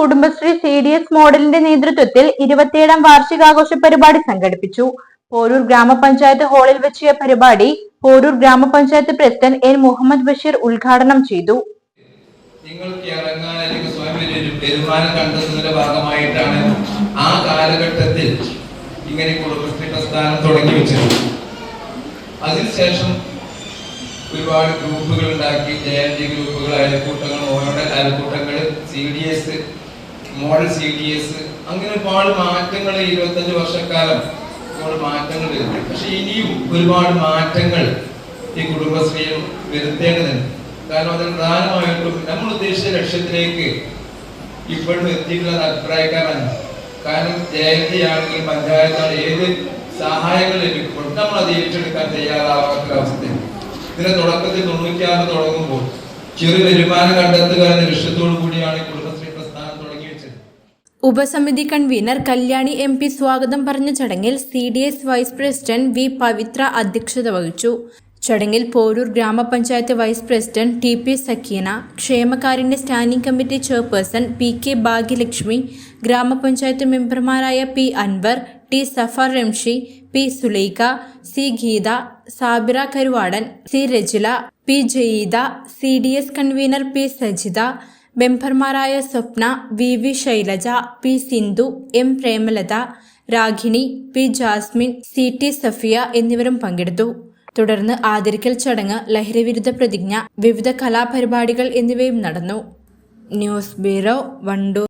Kudumbashree C D S മോഡലിന്റെ നേതൃത്വത്തിൽ ഇരുപത്തിയേഴാം വാർഷികാഘോഷ പരിപാടി സംഘടിപ്പിച്ചു. പോരൂർ ഗ്രാമപഞ്ചായത്ത് ഹാളിൽ വെച്ച പരിപാടി പോരൂർ ഗ്രാമപഞ്ചായത്ത് പ്രസിഡന്റ് എൻ മുഹമ്മദ് ബഷീർ ഉദ്ഘാടനം ചെയ്തു. ഭാഗമായിട്ടാണ് ആ കാലഘട്ടത്തിൽ ഇങ്ങനെ കുടുംബശ്രീ പ്രസ്ഥാനം തുടങ്ങി വെച്ചത്. അതിനുശേഷം ഒരുപാട് ഗ്രൂപ്പുകൾ ഉണ്ടാക്കി ജയന്തി ഗ്രൂപ്പുകൾ അയൽക്കൂട്ടങ്ങൾ ഓരോ അയൽക്കൂട്ടങ്ങൾ C D S model C T S അങ്ങനെ ഒരുപാട് മാറ്റങ്ങൾ ഇരുപത്തഞ്ച് വർഷക്കാലം ഒരുപാട് മാറ്റങ്ങൾ വരുന്നു. പക്ഷെ ഇനിയും ഒരുപാട് മാറ്റങ്ങൾ ഈ കുടുംബശ്രീയിൽ വരുത്തേണ്ടതുണ്ട്. കാരണം അതിന് പ്രധാനമായിട്ടും നമ്മൾ ഉദ്ദേശിച്ച ലക്ഷ്യത്തിലേക്ക് ഇപ്പോഴും എത്തിയിട്ടുള്ള അഭിപ്രായക്കാരാണ്. കാരണം ജയന്തിയാണെങ്കിൽ പഞ്ചായത്താണ് ഏത് സഹായങ്ങൾ ലഭിക്കുമ്പോൾ നമ്മൾ അത് ഏറ്റെടുക്കാൻ തയ്യാറാവാത്ത അവസ്ഥയാണ്. ഇതിന്റെ തുടക്കത്തിൽ തൊണ്ണൂറ്റിയാറ് തുടങ്ങുമ്പോൾ ചെറു വരുമാനം കണ്ടെത്തുക എന്ന ലക്ഷ്യത്തോടു കൂടിയാണ് ഈ കുടുംബശ്രീ പ്രസ്ഥാനം തുടങ്ങി വെച്ചത് ഉപസമിതി കൺവീനർ കല്യാണി എം പി സ്വാഗതം പറഞ്ഞ ചടങ്ങിൽ C D S vice president V Pavithra അധ്യക്ഷത വഹിച്ചു. ചടങ്ങിൽ പോരൂർ ഗ്രാമപഞ്ചായത്ത് vice president T P Sakeena ക്ഷേമകാരുണ്യ standing committee chairperson P K Bhagyalakshmi ഗ്രാമപഞ്ചായത്ത് മെമ്പർമാരായ P Anwar T Safar Ramshi P Sulaikha C Geetha Sabira Karuvadan C Rajila P Jayeeda C D S convener P Sajitha മെമ്പർമാരായ Swapna V V Shailaja P Sindhu M Premalatha Ragini P Jasmin C T Safiya എന്നിവരും പങ്കെടുത്തു. തുടർന്ന് ആദരിക്കൽ ചടങ്ങ് ലഹരിവിരുദ്ധ പ്രതിജ്ഞ വിവിധ കലാപരിപാടികൾ എന്നിവയും നടന്നു. News bureau Wandoor.